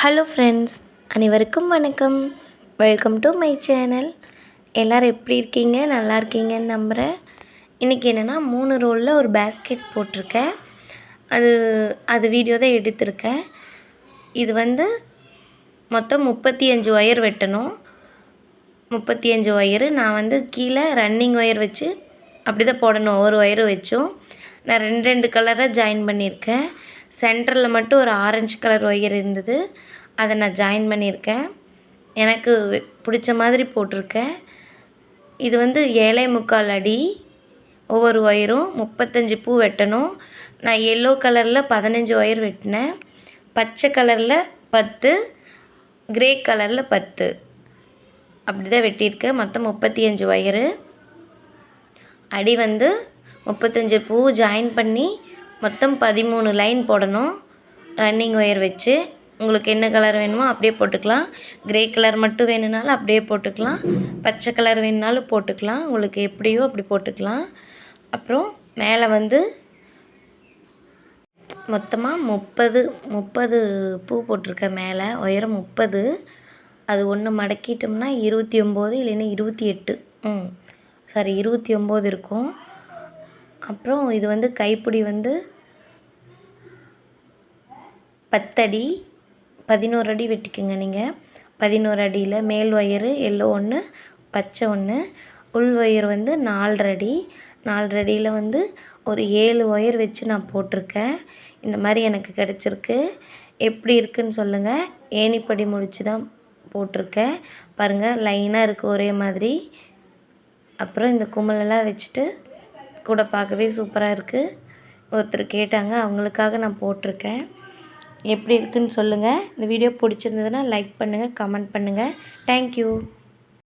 Hello friends அனைவருக்கும் வணக்கம். Welcome to my channel எல்லோரும் எப்படி இருக்கீங்க? நல்லா இருக்கீங்கன்னு நம்புகிறேன் இன்றைக்கி என்னென்னா மூணு ரோலில் ஒரு பேஸ்கெட் போட்டிருக்கேன். அது அது வீடியோ தான் எடுத்திருக்கேன். இது வந்து மொத்தம் முப்பத்தி அஞ்சு ஒயர் வெட்டணும். முப்பத்தி அஞ்சு ஒயரு நான் வந்து கீழே ரன்னிங் ஒயர் வச்சு அப்படி தான் போடணும். ஒவ்வொரு ஒயரும் வச்சும். நான் ரெண்டு ரெண்டு கலராக ஜாயின் பண்ணியிருக்கேன். சென்டரில் மட்டும் ஒரு ஆரஞ்சு கலர் ஒயர் இருந்தது. அதை நான் ஜாயின் பண்ணியிருக்கேன். எனக்கு பிடிச்ச மாதிரி போட்டிருக்கேன். இது வந்து ஏழை முக்கால் அடி. ஒவ்வொரு ஒயரும் முப்பத்தஞ்சு பூ வெட்டணும். நான் எல்லோ கலரில் பதினஞ்சு ஒயர் வெட்டினேன். பச்சை கலரில் பத்து கிரே கலரில் பத்து. அப்படி தான் வெட்டியிருக்கேன். மொத்தம் முப்பத்தி அஞ்சு ஒயரு அடி வந்து முப்பத்தஞ்சு பூ ஜாயின் பண்ணி மொத்தம் பதிமூணு லைன் போடணும். ரன்னிங் ஒயர் வச்சு உங்களுக்கு என்ன கலர் வேணுமோ அப்படியே போட்டுக்கலாம். கிரே கலர் மட்டும் வேணும்னாலும் அப்படியே போட்டுக்கலாம். பச்சை கலர் வேணுனாலும் போட்டுக்கலாம். உங்களுக்கு எப்படியோ அப்படி போட்டுக்கலாம். அப்புறம் மேலே வந்து மொத்தமாக முப்பது முப்பது பூ போட்டிருக்கேன் மேலே. உயரம் முப்பது. அது ஒன்று மடக்கிட்டோம்னா இருபத்தி ஒம்பது இல்லைன்னா இருபத்தி எட்டு. ம். சாரி இருபத்தி ஒம்பது இருக்கும். அப்புறம் இது வந்து கைப்பிடி வந்து பத்தடி பதினோரு அடி வெட்டிக்குங்க நீங்கள் பதினோரு அடியில் மேல் ஒயரு எல்லோ ஒன்று பச்சை ஒன்று உள் ஒயர் வந்து நாலரை அடி. நாலரை அடியில் வந்து ஒரு ஏழு ஒயர் வச்சு நான் போட்டிருக்கேன். இந்த மாதிரி எனக்கு கிடச்சிருக்கு. எப்படி இருக்குதுன்னு சொல்லுங்கள் ஏணிப்படி முடித்து தான் போட்டிருக்கேன். பாருங்கள் லைனாக இருக்குது ஒரே மாதிரி. அப்புறம் இந்த கும்மலெல்லாம் வச்சுட்டு கூட பார்க்கவே சூப்பராக இருக்குது ஒருத்தர் கேட்டாங்க அவங்களுக்காக நான் போட்டிருக்கேன். எப்படி இருக்குதுன்னு சொல்லுங்கள் இந்த வீடியோ பிடிச்சிருந்ததுன்னா லைக் பண்ணுங்கள் கமெண்ட் பண்ணுங்கள் தேங்க்யூ